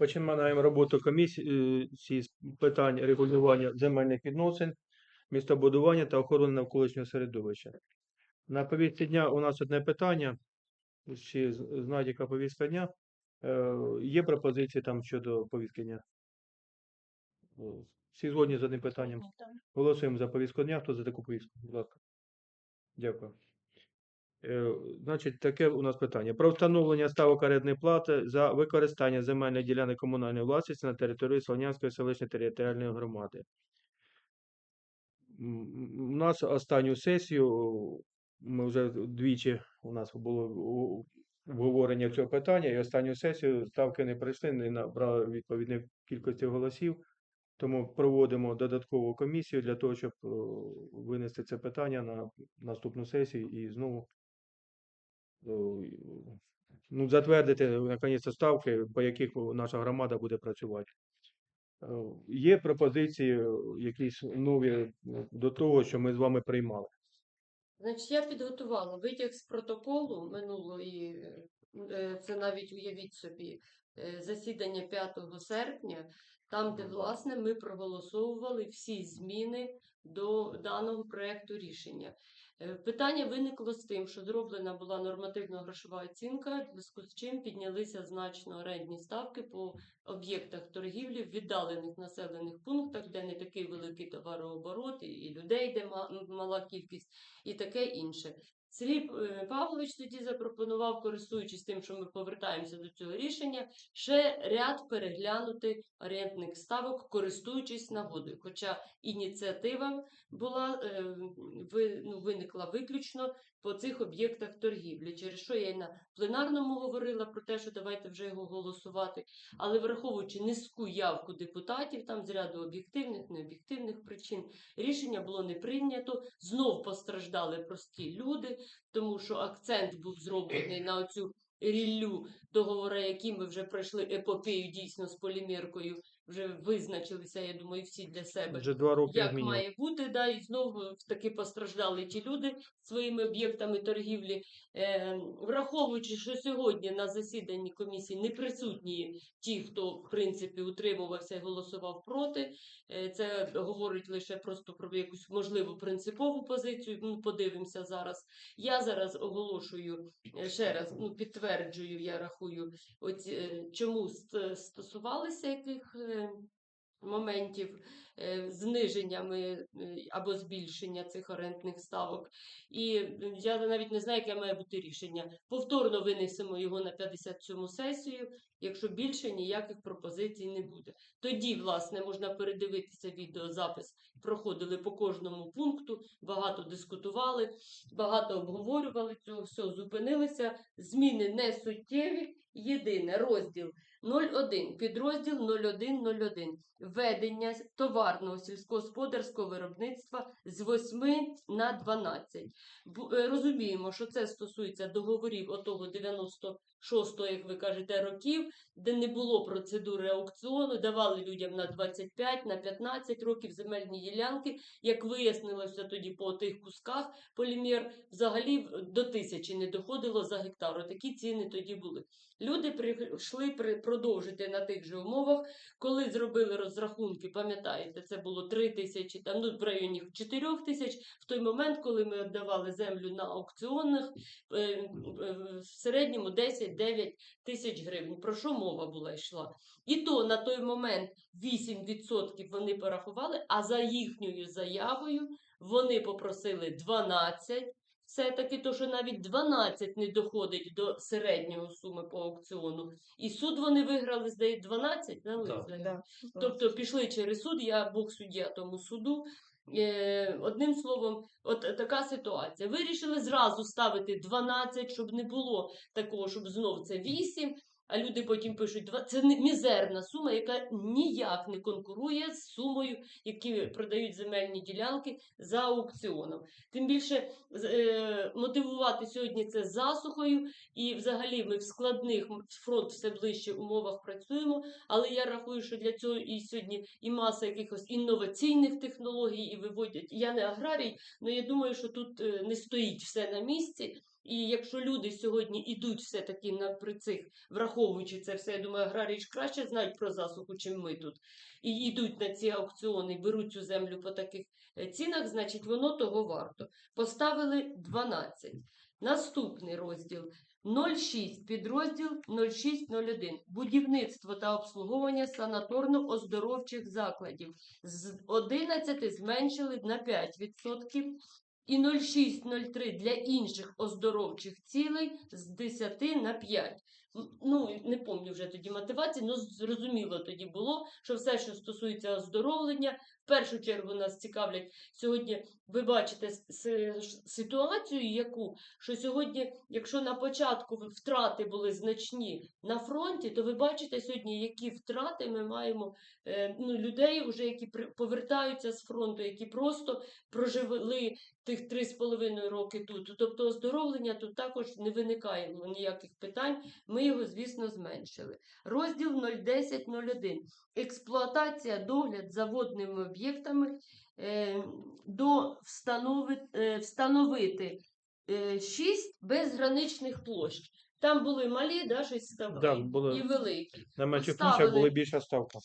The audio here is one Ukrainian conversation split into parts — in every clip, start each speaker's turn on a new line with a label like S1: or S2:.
S1: Починаємо роботу комісії з питань регулювання земельних відносин, містобудування та охорони навколишнього середовища. На повістці дня у нас одне питання. Всі з- знають, яка повістка дня. Е, Є пропозиції там щодо повістки дня? Е, Всі згодні з одним питанням. Голосуємо за повістку дня. Хто за таку повістку? Будь ласка. Дякую. Е, Значить, таке у нас питання. Про встановлення ставок орендної плати за використання земельної ділянки комунальної власності на території Слов'янської селищної територіальної громади. У нас останню сесію ми вже двічі у нас було обговорення цього питання, і останню сесію ставки не прийшли, не набрали відповідної кількості голосів. Тому проводимо додаткову комісію для того, щоб винести це питання на наступну сесію і знову ну, затвердити наконець ставки, по яких наша громада буде працювати. Е, Є пропозиції е, якісь нові е, до того, що ми з вами приймали.
S2: Значить, я підготувала витяг з протоколу минулої, е, це навіть уявіть собі, е, засідання 5 серпня, там, де, власне, ми проголосовували всі зміни до даного проекту рішення. Е, Питання виникло з тим, що зроблена була нормативно-грошова оцінка, в зв'язку з чим піднялися значно орендні ставки по об'єктах торгівлі в віддалених населених пунктах, де не такий великий товарооборот, і людей, де мала кількість і таке інше. Сергій е, Павлович тоді запропонував, користуючись тим, що ми повертаємося до цього рішення, ще ряд переглянути орендних ставок, користуючись нагодою. Хоча ініціатива була е, ну, виникла виключно по цих об'єктах торгівлі, через що я й на пленарному говорила про те, що давайте вже його голосувати. Але враховуючи низьку явку депутатів, там з ряду об'єктивних, необ'єктивних причин, рішення було не прийнято. Знов постраждали прості люди, тому що акцент був зроблений на оцю ріллю договори, які ми вже пройшли епопею дійсно з поліміркою, вже визначилися, я думаю, всі для себе.
S1: Вже два роки
S2: Як
S1: мінімум.
S2: має бути, да, і знову таки постраждали ті люди своїми об'єктами торгівлі. Е, враховуючи, що сьогодні на засіданні комісії не присутні ті, хто в принципі утримувався і голосував проти. Е, Це говорить лише просто про якусь можливу принципову позицію. Ну, подивимося зараз. Я зараз оголошую е, ще раз, ну підтверджую, я рахую, оці, е, чому стосувалися яких е, моментів е, зниженнями е, або збільшення цих орендних ставок. І е, я навіть не знаю, яке має бути рішення. Повторно винесемо його на 57 сесію, якщо більше ніяких пропозицій не буде. Тоді, власне, можна передивитися відеозапис. Проходили по кожному пункту, багато дискутували, багато обговорювали цього, все, зупинилися. Зміни не суттєві. Єдине розділ 01, підрозділ 0101. Ведення товарного сільськогосподарського виробництва з 8 на 12. Е, Розуміємо, що це стосується договорів отого 96-го, як ви кажете, років, де не було процедури аукціону, давали людям на 25, на 15 років земельні ділянки. Як вияснилося тоді по тих кусках, полімер взагалі до тисячі не доходило за гектар. Такі ціни тоді були. Люди прийшли при- продовжити на тих же умовах, коли зробили розрахунки, пам'ятаєте, це було 3 тисячі, там ну, в районі 4 тисяч. В той момент, коли ми віддавали землю на аукціонах, е, в середньому 10-9 тисяч гривень. Про що мова була йшла? І то на той момент 8% вони порахували, а за їхньою заявою вони попросили 12%. Все-таки то, що навіть 12 не доходить до середнього суми по аукціону. І суд вони виграли, здається, 12, да, Лиза?
S3: Да.
S2: Тобто пішли через суд, я Бог суддя тому суду. Е, одним словом, от така ситуація. Вирішили зразу ставити 12, щоб не було такого, щоб знов це 8, а люди потім пишуть, це мізерна сума, яка ніяк не конкурує з сумою, які продають земельні ділянки за аукціоном. Тим більше е, мотивувати сьогодні це засухою, і взагалі ми в складних фронт все ближче умовах працюємо. Але я рахую, що для цього і сьогодні і маса якихось інноваційних технологій і виводять. Я не аграрій, але я думаю, що тут е, не стоїть все на місці. І якщо люди сьогодні йдуть все-таки на при цих, враховуючи це все, я думаю, аграрії ж краще знають про засуху, чим ми тут, і йдуть на ці аукціони, беруть цю землю по таких е, цінах, значить воно того варто. Поставили 12. Наступний розділ 06, підрозділ 0601. Будівництво та обслуговування санаторно-оздоровчих закладів. З 11 зменшили на 5%. І 0603 для інших оздоровчих цілей з 10 на 5. Ну, не пам'ятаю вже тоді мотивації, але зрозуміло тоді було, що все, що стосується оздоровлення, першу чергу нас цікавлять сьогодні. Ви бачите ситуацію, яку що сьогодні, якщо на початку втрати були значні на фронті, то ви бачите сьогодні, які втрати ми маємо е, ну, людей, уже які повертаються з фронту, які просто прожили тих три з половиною роки тут. Тобто оздоровлення тут також не виникає ніяких питань. Ми його, звісно, зменшили. Розділ 010.01. Експлуатація, догляд за водними об'єктами е, до е, встановити е, 6 безграничних площ. Там були малі, да, щось ставки,
S1: Да, були.
S2: і великі.
S1: На менших площах була більша ставка.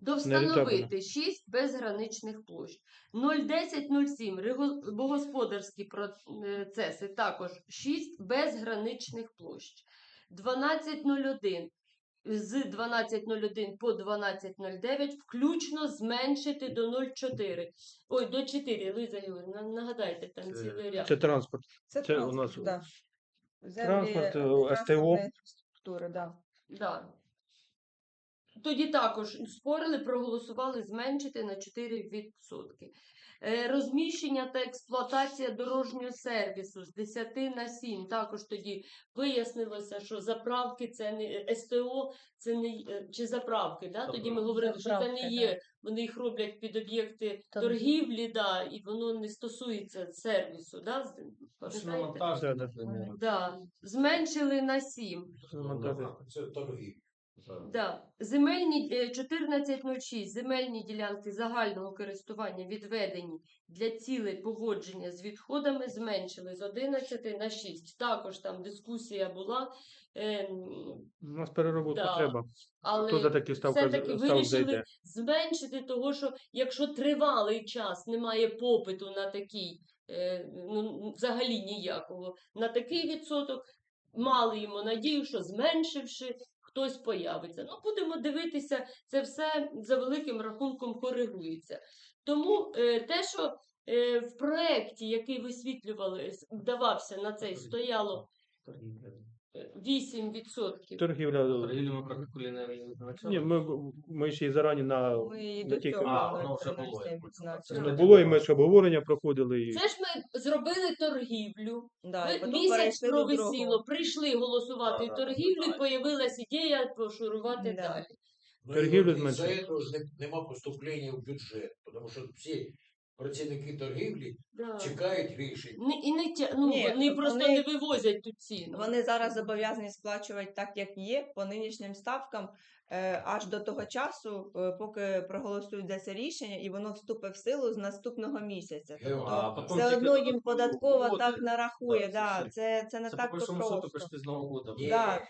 S2: До встановити 6 безграничних площ. 0,10,07 рибогосподарські процеси також 6 безграничних площ. 12,01 з 12.01 по 12.09 включно зменшити до 0,4. Ой, до 4, Лиза Юрівна, нагадайте, там
S3: Це-
S2: цілий ряд.
S1: Це транспорт.
S4: Це,
S1: Це у нас
S4: да. Землі,
S1: транспорт,
S4: е,
S1: СТО.
S4: інфраструктура, да.
S2: Да. Тоді також спорили, проголосували зменшити на 4%. Е, Розміщення та експлуатація дорожнього сервісу з 10 на 7. Також тоді вияснилося, що заправки це не СТО, це не е, чи заправки. Да? Тоді ми
S3: Заправки.
S2: говорили, що це не
S4: Заправки,
S2: є. Вони їх роблять під об'єкти
S4: Торгівлі.
S2: торгівлі, да, і воно не стосується сервісу. Да?
S1: Да.
S2: Зменшили на 7.
S3: Це торги.
S2: Да. Земельні е, 1406 земельні ділянки загального користування відведені для цілей погодження з відходами зменшили з 11 на 6. Також там дискусія була, ем,
S1: У нас переробка
S2: Да.
S1: треба.
S2: але
S1: Хто за такі ставки
S2: все-таки
S1: став
S2: вирішили
S1: зайде?
S2: зменшити того, що якщо тривалий час немає попиту на такий, е, ну, взагалі ніякого, на такий відсоток, мали йому надію, що зменшивши, хтось появиться. Ну, будемо дивитися, це все за великим рахунком коригується. Тому е, те, що е, в проєкті, який висвітлювали, давався на цей, стояло 8%.
S1: Торгівля.
S3: Торгівлю ми прокалькулювали не
S1: Ні, ми, ми ще й зарані на
S4: Ми і
S1: на
S4: до
S1: тих
S4: цього
S3: А, воно вже було, я понял. Це
S1: було, і ми ж обговорення проходили. І...
S2: Це ж ми зробили торгівлю.
S4: Да,
S2: Ви-
S4: потім
S2: Місяць
S4: перейшли до
S2: провисіло, прийшли голосувати
S3: Да, да,
S2: торгівлю,
S3: да.
S2: і появилась ідея пошурувати
S4: Да.
S2: далі.
S3: Ну,
S1: Торгівлю
S3: і
S1: зменшили.
S3: за этого ж не- нема поступлення в бюджет, тому що всі працівники торгівлі
S2: Да.
S3: чекають рішень.
S2: Не, і не тя... ну,
S4: Ні,
S2: вони просто
S4: вони-
S2: не вивозять ту ціну.
S4: Вони зараз зобов'язані сплачувати так, як є, по нинішнім ставкам, е, аж до того часу, е, поки проголосують за це рішення, і воно вступить в силу з наступного місяця. Тобто
S3: а
S5: потім
S4: все
S5: тільки
S4: одно їм податкова
S5: угоди.
S4: так нарахує.
S5: Да,
S4: Да,
S5: це
S4: це, це не
S5: Це
S4: так
S5: по
S4: то
S5: большому счету
S4: просто.
S5: почти з Нового года.
S3: Ні,
S4: Да.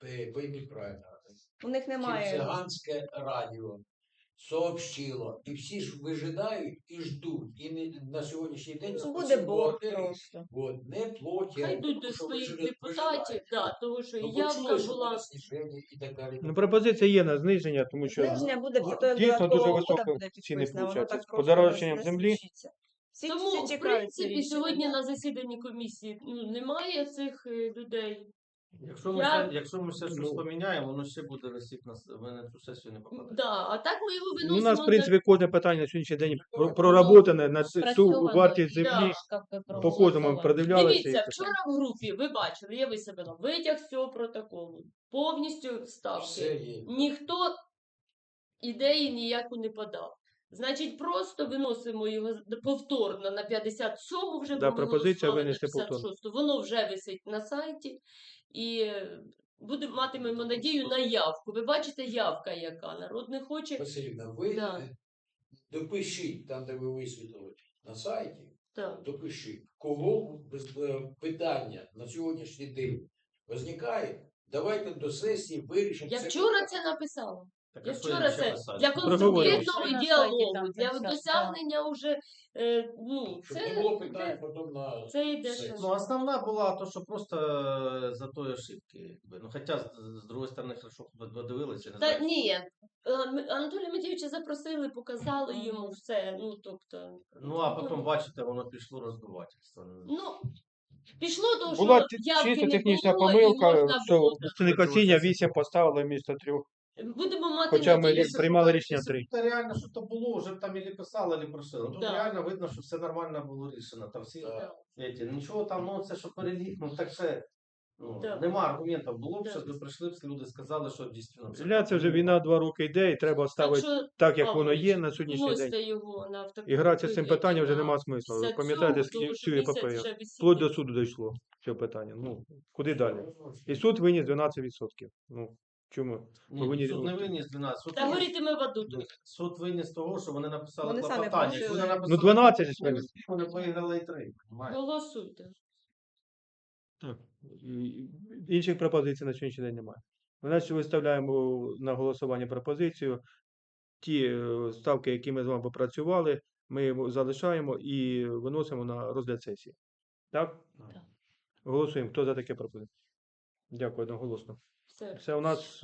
S3: пи- Пойміть правильно.
S4: У них немає.
S3: Циганське радіо сообщило, і всі ж вижидають і ждуть. І не, на сьогоднішній день
S4: Ну, Буде Бог просто.
S3: От, не платять.
S2: Хай йдуть до
S3: тому що
S2: своїх
S3: вижидають-
S2: депутатів,
S3: вижидають.
S2: да, того, що
S3: Ну,
S2: і явка
S3: почули, що
S2: була.
S3: буде зниження і так далі.
S1: Ну, пропозиція є на зниження, тому що
S4: Зниження буде
S1: дійсно дуже
S4: угода буде
S1: ціни
S4: підписана, воно
S1: получаються.
S4: так
S1: З
S4: просто
S1: подорожчанням
S4: не
S1: землі.
S4: случиться. Всі,
S2: Тому,
S4: всі
S2: в
S4: чекають це
S2: принципі,
S4: рішення,
S2: сьогодні на засіданні комісії ну, немає цих е, людей.
S5: Якщо ми,
S2: Я-
S5: ще, якщо ми ще щось
S1: Ну.
S5: поміняємо, воно ще буде висіти на с- ви на цю сесію не попадете.
S2: Да, а так ми його
S1: ну,
S2: виносимо.
S1: у нас, в принципі, кожне питання на сьогоднішній день про-
S3: Ну,
S1: проработане на цю- вартість землі.
S6: По
S1: По кожному продивлялися. і
S2: Дивіться, вчора в групі ви бачили, я висипала витяг з цього протоколу. Повністю ставки.
S3: Є.
S2: Ніхто ідеї ніяку не подав. Значить, просто виносимо його з- повторно на 57 вже
S1: Да,
S2: бо ми
S1: пропозиція
S2: голосували на
S1: винести повторно.
S2: 56-ту. Воно вже висить на сайті. І е, будемо матимемо надію на явку. Ви бачите, явка яка. Народ не хоче.
S3: Василівна, ви
S2: Да.
S3: е, допишіть там, де ви висвітлили на сайті,
S2: Так.
S3: допишіть, кого без- е, питання на сьогоднішній день виникає, давайте до сесії вирішимо.
S2: Я
S3: це
S2: вчора
S3: питання.
S2: це написала.
S5: Так,
S2: Я
S5: а що
S2: вчора
S5: ще
S2: це для
S1: Проговоримо.
S2: конструктивного діалогу,
S4: там
S2: для
S4: все,
S2: досягнення вже е, ну,
S3: Щоб
S2: це,
S3: не було питань
S2: це,
S3: потім на
S2: це йде ще.
S5: Ну, основна була то, що просто е, за тої ошибки. Якби. Ну, хоча, з, з другої сторони, хорошо б подивилися. Не
S2: Та
S5: знаю.
S2: ні, е, М- Анатолія Матвійовича запросили, показали йому все. Ну, тобто,
S5: Ну, а потім, бачите, воно пішло роздувательство.
S2: ну, пішло до
S1: Була
S2: що явки
S1: чисто
S2: не
S1: технічна
S2: було, і
S1: помилка,
S2: можна
S1: що
S2: було.
S1: 8 поставили вмісто 3.
S2: Будемо мати
S1: Хоча ми
S2: надію,
S1: приймали рішення 3.
S5: Це реально, що то було, вже там і писали, і прошили. Тут
S2: Да.
S5: реально видно, що все нормально було рішено. Там всі
S3: Так.
S5: Эти, нічого там, ну це що перелік, ну так це. Ну,
S2: Да.
S5: Нема аргументів. Було б,
S2: Да.
S5: що ви прийшли, б, люди сказали, що дійсно. це так
S1: це вже війна два роки йде, і треба
S2: Так
S1: ставити
S2: що
S1: так, як воно є на сьогоднішній день.
S2: вносьте його на
S1: І гратися з цим питанням вже
S2: на
S1: нема смислу. Ви пам'ятаєте, скільки
S2: що
S1: всю епопею? Вплоть до суду дійшло це питання. Ну, куди далі? І суд виніс 12%. Ну, чому?
S5: Ні,
S1: повинні
S5: суд не виніс 12. Суд,
S2: Та
S5: виніс-
S2: горітиме в аду.
S5: суд виніс того, що вони написали
S4: Вони самі
S5: клопотання.
S4: Просили.
S5: вони написали
S1: Ну, 12 ж виніс.
S5: Вони виграли і три.
S2: Голосуйте.
S1: Так. І- Інших пропозицій на сьогоднішній день немає. Ми значить виставляємо на голосування пропозицію. Ті е, ставки, які ми з вами попрацювали, ми його залишаємо і виносимо на розгляд сесії. Так?
S5: Так.
S1: Голосуємо. Хто за таке пропозицію? Дякую, одноголосно.
S2: Все.
S1: Все у нас